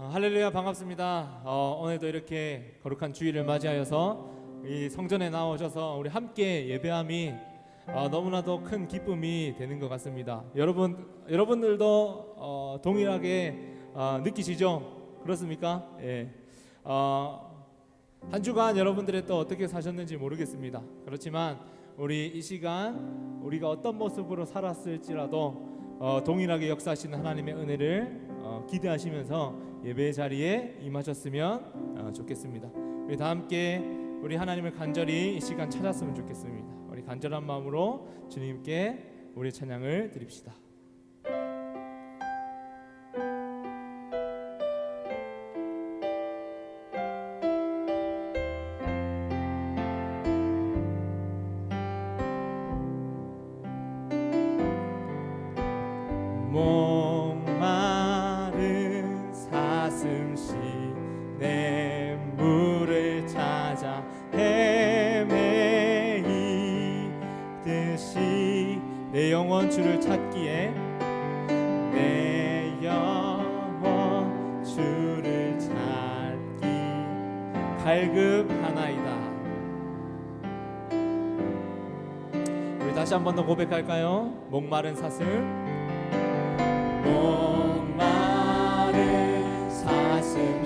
어, 할렐루야 반갑습니다. 어, 오늘도 이렇게 거룩한 주일을 맞이하여서 이 성전에 나오셔서 우리 함께 예배함이 어, 너무나도 큰 기쁨이 되는 것 같습니다. 여러분 여러분들도 어, 동일하게 어, 느끼시죠? 그렇습니까? 예. 어, 한 주간 여러분들의 또 어떻게 사셨는지 모르겠습니다. 그렇지만 우리 이 시간 우리가 어떤 모습으로 살았을지라도 어, 동일하게 역사하시는 하나님의 은혜를 어, 기대하시면서 예배 자리에 임하셨으면 어, 좋겠습니다. 우리 다 함께 우리 하나님을 간절히 이 시간 찾았으면 좋겠습니다. 우리 간절한 마음으로 주님께 우리 찬양을 드립시다. 갈급하나이다. 우리 다시 한 번 더 고백할까요? 목마른 사슴 목마른 사슴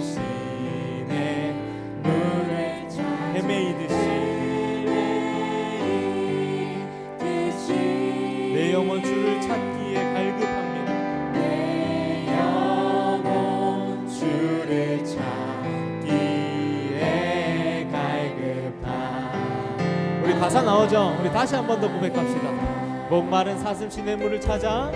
가사 나오죠? 우리 다시 한 번 더 고백합시다 목마른 사슴 시내 물을 찾아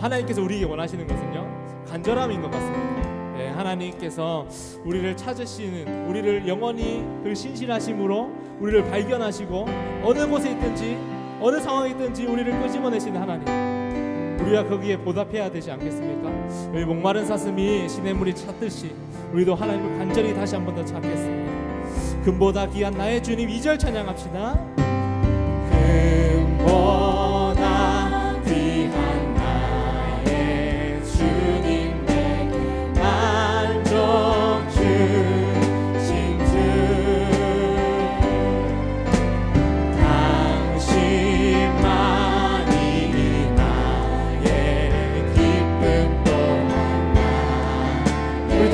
하나님께서 우리에게 원하시는 것은요 간절함인 것 같습니다 예, 하나님께서 우리를 찾으시는 우리를 영원히 그 신실하심으로 우리를 발견하시고 어느 곳에 있든지 어느 상황에 있든지 우리를 끄집어내시는 하나님 우리가 거기에 보답해야 되지 않겠습니까? 우리 목마른 사슴이 시냇물이 찾듯이 우리도 하나님을 간절히 다시 한 번 더 찾겠습니다. 금보다 귀한 나의 주님 2절 찬양합시다.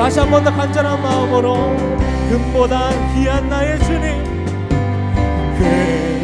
다시 한 번 더 간절한 마음으로 금보다 귀한 나의 주님 금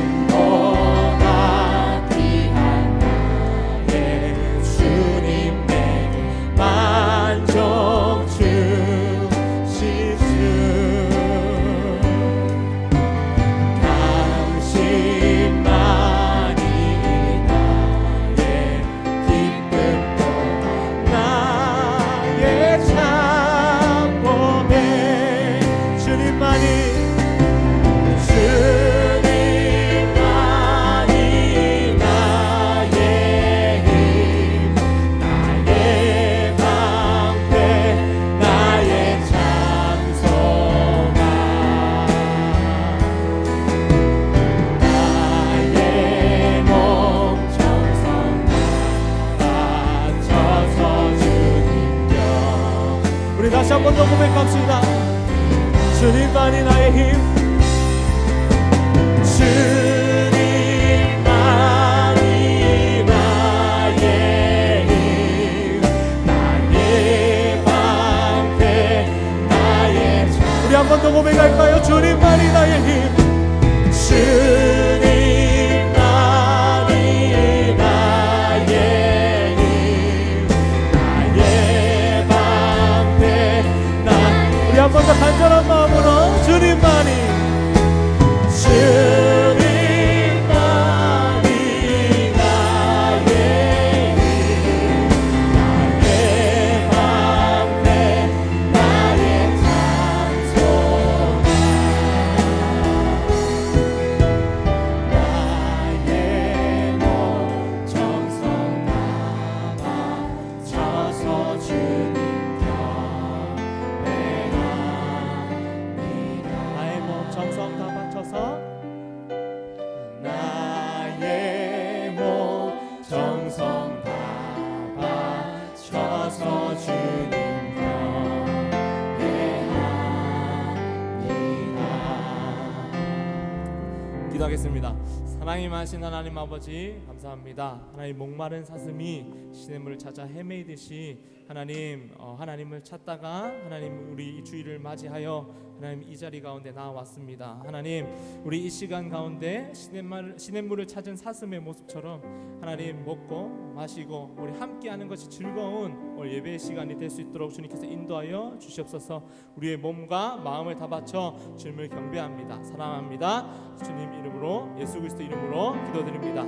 기도하겠습니다. 사랑이 많으신 하나님 아버지 감사합니다. 하나님 목마른 사슴이 시냇물을 찾아 헤매이듯이 하나님 어, 하나님을 찾다가 하나님 우리 이 주일을 맞이하여 하나님 이 자리 가운데 나왔습니다. 하나님 우리 이 시간 가운데 시냇물 시냇물을 찾은 사슴의 모습처럼 하나님 먹고 마시고 우리 함께하는 것이 즐거운 오늘 예배 시간이 될 수 있도록 주님께서 인도하여 주시옵소서. 우리의 몸과 마음을 다 바쳐 주님을 경배합니다. 사랑합니다. 주님 이름으로 예수 그리스도 이름으로 기도드립니다.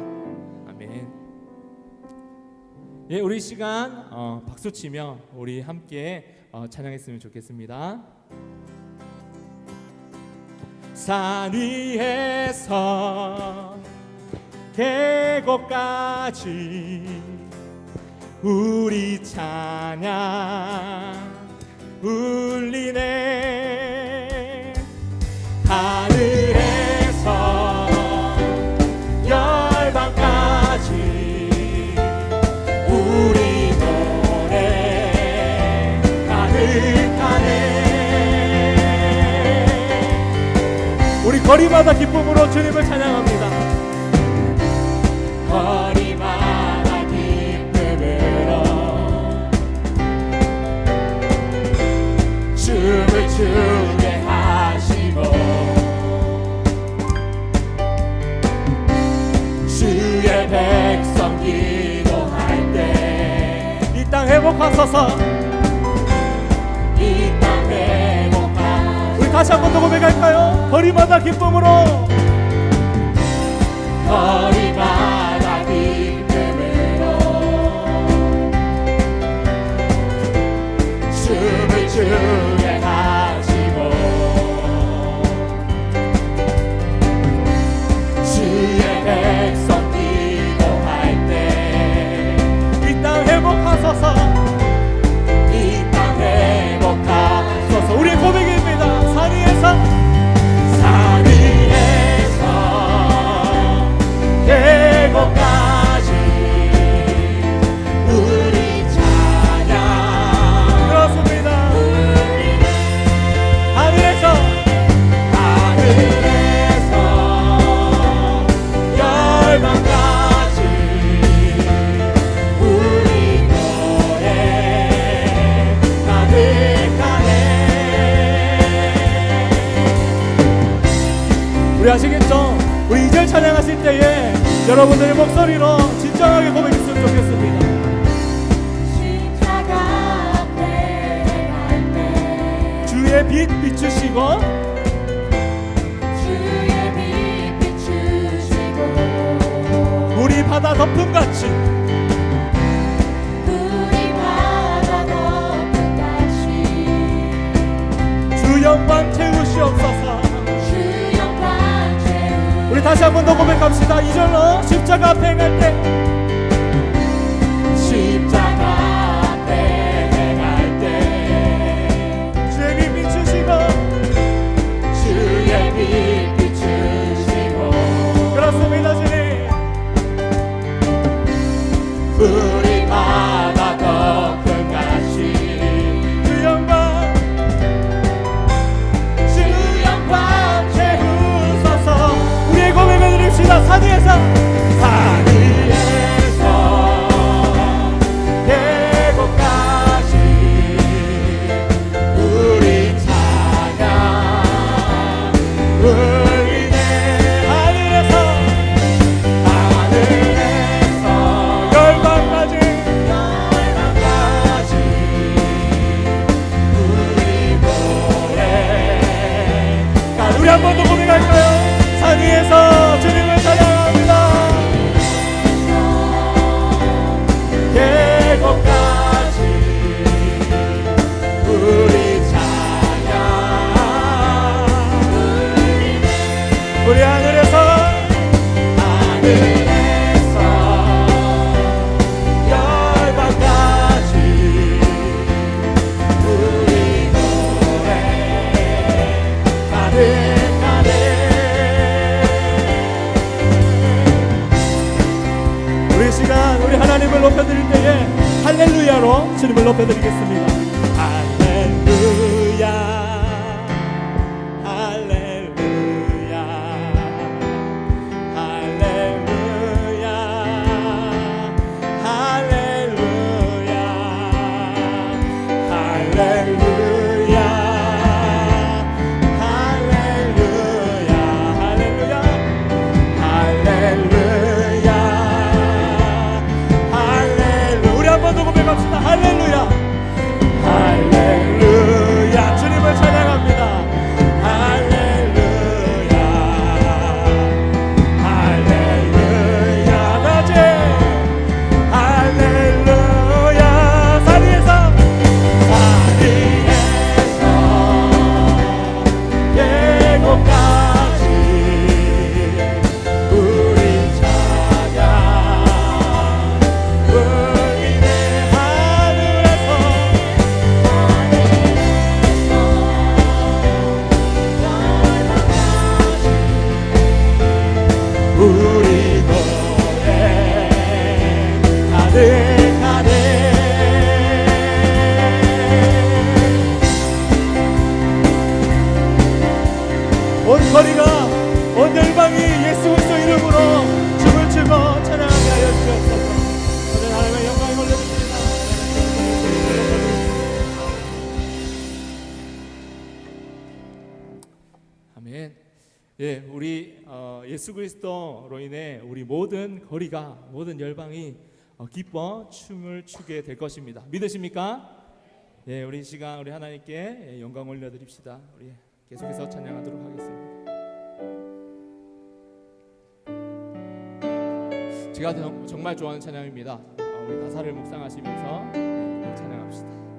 아멘. 예, 우리 시간 어, 박수 치며 우리 함께 어, 찬양했으면 좋겠습니다. 산 위에서 계곡까지 우리 찬양 울리네. 하늘 거리마다 기쁨으로 주님을 찬양합니다. 거리마다 기쁨으로 춤을 추게 하시고 주의 백성 기도할 때 이 땅 회복하소서 다시 한 번 더 고백할까요? 거리마다 기쁨으로 거리마다 주의 빛 비추시고. 주의 빛 비추시고. 우리 바다 덮음 같이. 우리 바다 덮음 같이. 주 영광 채우시옵소서. 주 영광 채우 우리 다시 한 번 더 고백합시다. 이절로 십자가 앞에 갈때 우 고백할까요? 산 위에서 주님 할렐루야로 주님을 높여드리겠습니다 온 거리가 온 열방이 예수 그리스도 이름으로 춤을 추고 찬양하게 하여 주옵소서 아멘. 예, 우리 어, 예수 그리스도로 인해 우리 모든 거리가 모든 열방이 어, 기뻐 춤을 추게 될 것입니다. 믿으십니까? 예, 우리 시간 우리 하나님께 예, 영광 올려드립시다. 우리 계속해서 찬양하도록 하겠습니다. 제가 정말 좋아하는 찬양입니다. 아, 우리 가사를 묵상하시면서 네, 찬양합시다.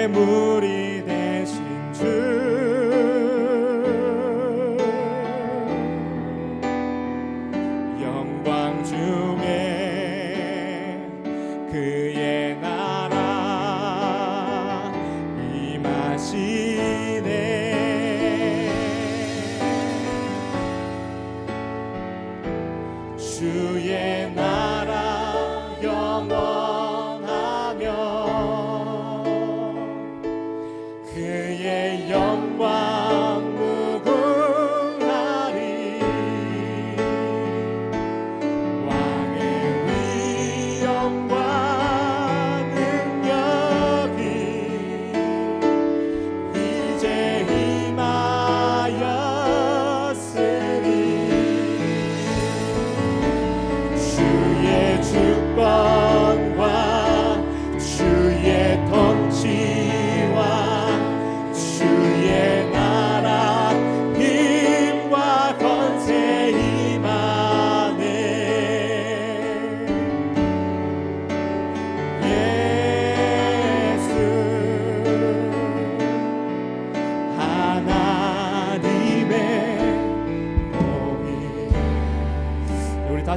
내 문.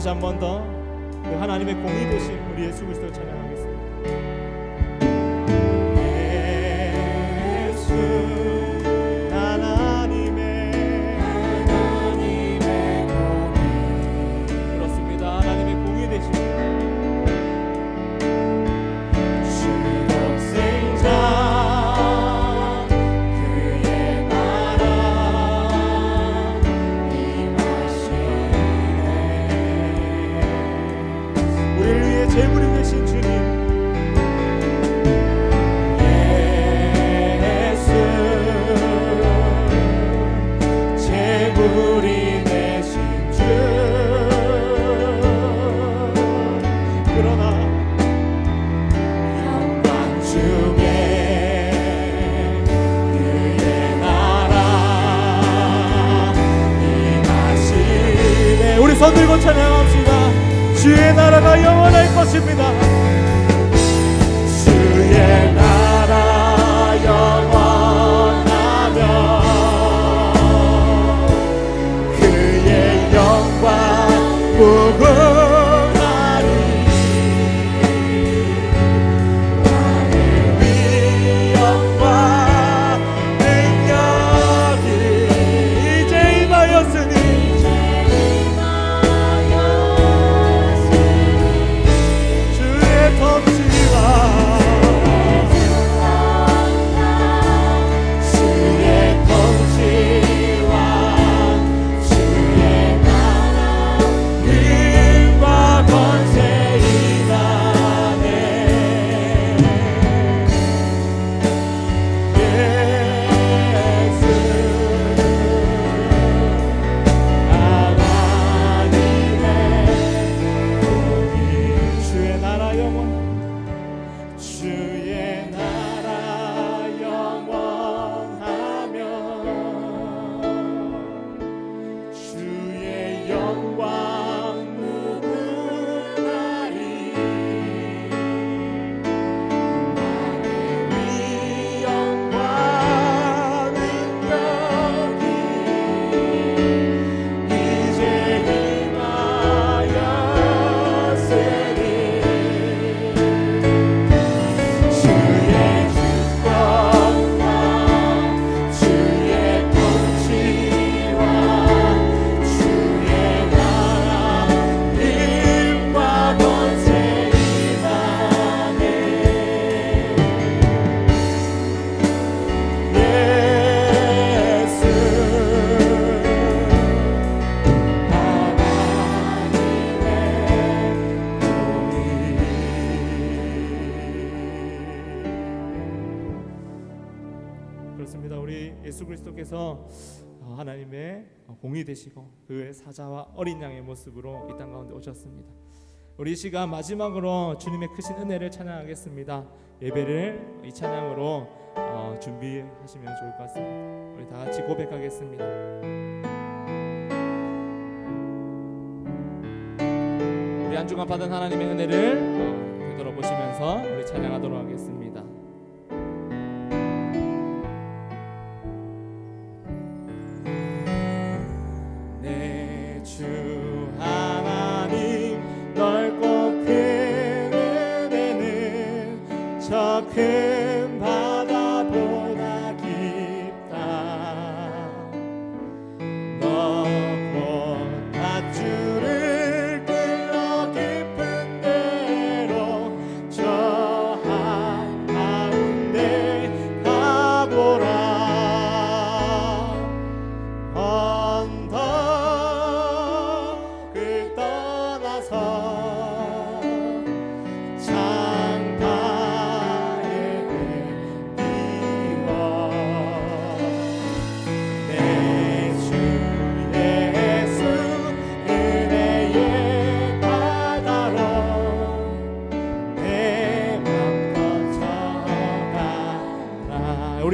다시 한 번 더 그 하나님의 공의 되신 우리 예수 그리스도 찬양합니다. 그렇습니다. 우리 예수 그리스도께서 어, 하나님의 어, 공이 되시고 그의 사자와 어린 양의 모습으로 이 땅 가운데 오셨습니다. 우리 이 시간 마지막으로 주님의 크신 은혜를 찬양하겠습니다. 예배를 이 찬양으로 어, 준비하시면 좋을 것 같습니다. 우리 다 같이 고백하겠습니다. 우리 한 주간 받은 하나님의 은혜를 어, 되돌아보시면서 우리 찬양하도록 하겠습니다. 은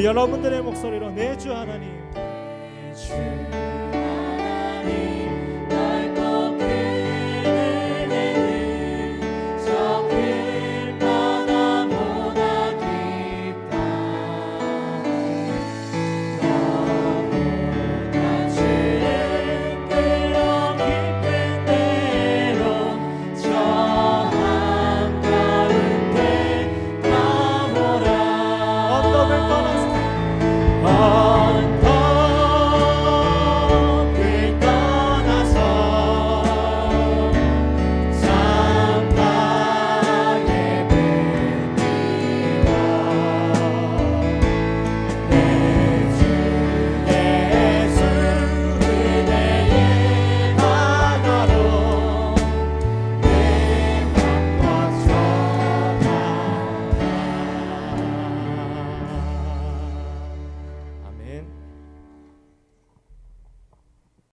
여러분들의 목소리로 내 주 하나님. 주 하나님